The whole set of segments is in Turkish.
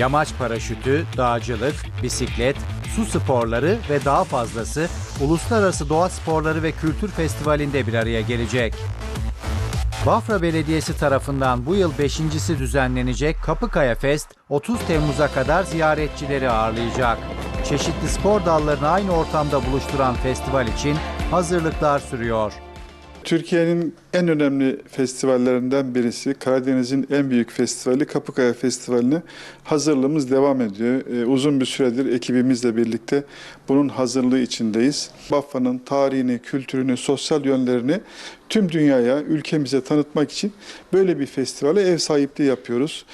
Yamaç paraşütü, dağcılık, bisiklet, su sporları ve daha fazlası Uluslararası Doğa Sporları ve Kültür Festivali'nde bir araya gelecek. Bafra Belediyesi tarafından bu yıl beşincisi düzenlenecek Kapıkaya Fest 30 Temmuz'a kadar ziyaretçileri ağırlayacak. Çeşitli spor dallarını aynı ortamda buluşturan festival için hazırlıklar sürüyor. Türkiye'nin en önemli festivallerinden birisi, Karadeniz'in en büyük festivali Kapıkaya Festivali'ne hazırlığımız devam ediyor. Ee, uzun bir süredir ekibimizle birlikte bunun hazırlığı içindeyiz. Bafra'nın tarihini, kültürünü, sosyal yönlerini tüm dünyaya, ülkemize tanıtmak için böyle bir festivale ev sahipliği yapıyoruz.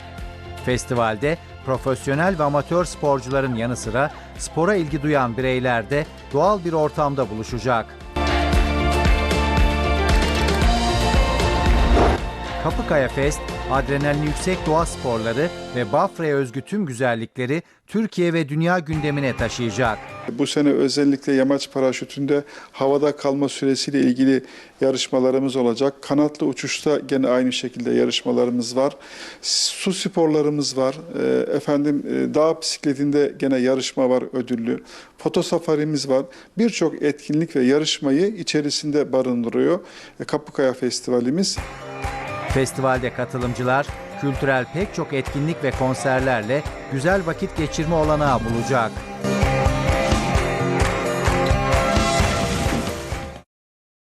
Festivalde profesyonel ve amatör sporcuların yanı sıra spora ilgi duyan bireyler de doğal bir ortamda buluşacak. Kapıkaya Fest, adrenalin yüksek doğa sporları ve Bafra'ya özgü tüm güzellikleri Türkiye ve dünya gündemine taşıyacak. Bu sene özellikle yamaç paraşütünde havada kalma süresiyle ilgili yarışmalarımız olacak. Kanatlı uçuşta gene aynı şekilde yarışmalarımız var. Su sporlarımız var. Ee, Efendim e, dağ bisikletinde gene yarışma var ödüllü. Foto safarimiz var. Birçok etkinlik ve yarışmayı içerisinde barındırıyor e, Kapıkaya Festivalimiz. Festivalde katılımcılar kültürel pek çok etkinlik ve konserlerle güzel vakit geçirme olanağı bulacak.